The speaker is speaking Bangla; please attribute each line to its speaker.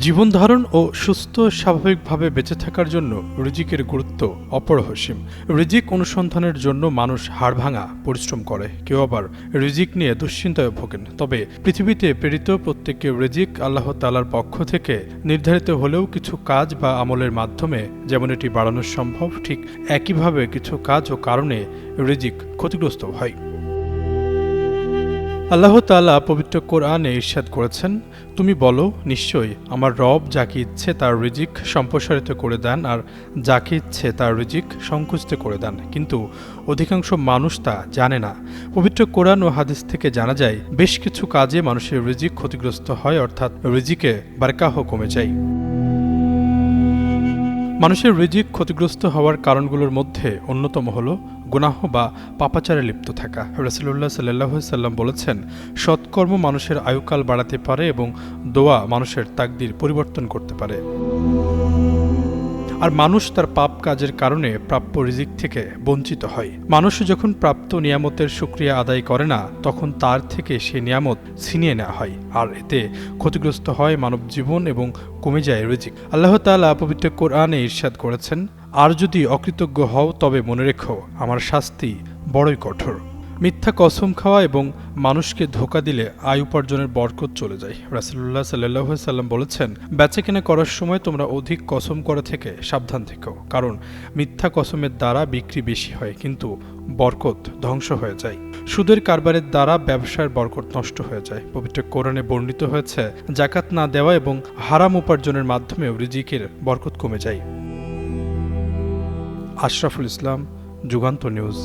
Speaker 1: জীবন ধারণ ও সুস্থ স্বাভাবিকভাবে বেঁচে থাকার জন্য রিজিকের গুরুত্ব অপরহসীম রিজিক অনুসন্ধানের জন্য মানুষ হাড়ভাঙা পরিশ্রম করে। কেউ আবার রিজিক নিয়ে দুশ্চিন্তায় ভোগেন। তবে পৃথিবীতে প্রেরিত প্রত্যেককে রিজিক আল্লাহ তালার পক্ষ থেকে নির্ধারিত হলেও কিছু কাজ বা আমলের মাধ্যমে যেমন এটি বাড়ানো সম্ভব, ঠিক একইভাবে কিছু কাজ ও কারণে রিজিক ক্ষতিগ্রস্ত হয়। আল্লাহ তাআলা পবিত্র কোরআনে ইরশাদ করেছেন, তুমি বলো, নিশ্চয়ই আমার রব যাকে ইচ্ছে তার রিজিক সম্প্রসারিত করে দেন আর যাকে ইচ্ছে তার রিজিক সংকুচিত করে দেন। কিন্তু অধিকাংশ মানুষ তা জানে না। পবিত্র কোরআন ও হাদিস থেকে জানা যায়, বেশ কিছু কাজে মানুষের রিজিক ক্ষতিগ্রস্ত হয়, অর্থাৎ রিজিকে বারকাহ কমে যায়। মানুষের রিজিক ক্ষতিগ্রস্ত হওয়ার কারণগুলোর মধ্যে অন্যতম হল গুনাহ বা পাপাচারে লিপ্ত থাকা। রসুল্লাহ সাল্লাহ সাল্লাম বলেছেন, সৎকর্ম মানুষের আয়ুকাল বাড়াতে পারে এবং দোয়া মানুষের তাকদির পরিবর্তন করতে পারে। আর মানুষ তার পাপ কাজের কারণে প্রাপ্য রিজিক থেকে বঞ্চিত হয়। মানুষ যখন প্রাপ্ত নিয়ামতের সুক্রিয়া আদায় করে না, তখন তার থেকে সে নিয়ামত ছিনিয়ে নেওয়া হয়, আর এতে ক্ষতিগ্রস্ত হয় মানব জীবন এবং কমে যায় রিজিক। আল্লাহ তাআলা পবিত্র কোরআনে ইরশাদ করেছেন, আর যদি অকৃতজ্ঞ হও, তবে মনে রেখো, আমার শাস্তি বড়ই কঠোর। মিথ্যা কসম খাওয়া এবং মানুষকে ধোকা দিলে আয় উপার্জনের বরকত চলে যায়। রাসুল্লাহ সাল্লাহ সাল্লাম বলেছেন, বেচাকেনা করার সময় তোমরা অধিক কসম করা থেকে সাবধান থেকো, কারণ মিথ্যা কসমের দ্বারা বিক্রি বেশি হয়, কিন্তু বরকত ধ্বংস হয়ে যায়। সুদের কারবারের দ্বারা ব্যবসার বরকত নষ্ট হয়ে যায়। পবিত্র কোরআনে বর্ণিত হয়েছে জাকাত না দেওয়া এবং হারাম উপার্জনের মাধ্যমেও রিজিকের বরকত কমে যায়। আশরাফুল ইসলাম, যুগান্ত নিউজ।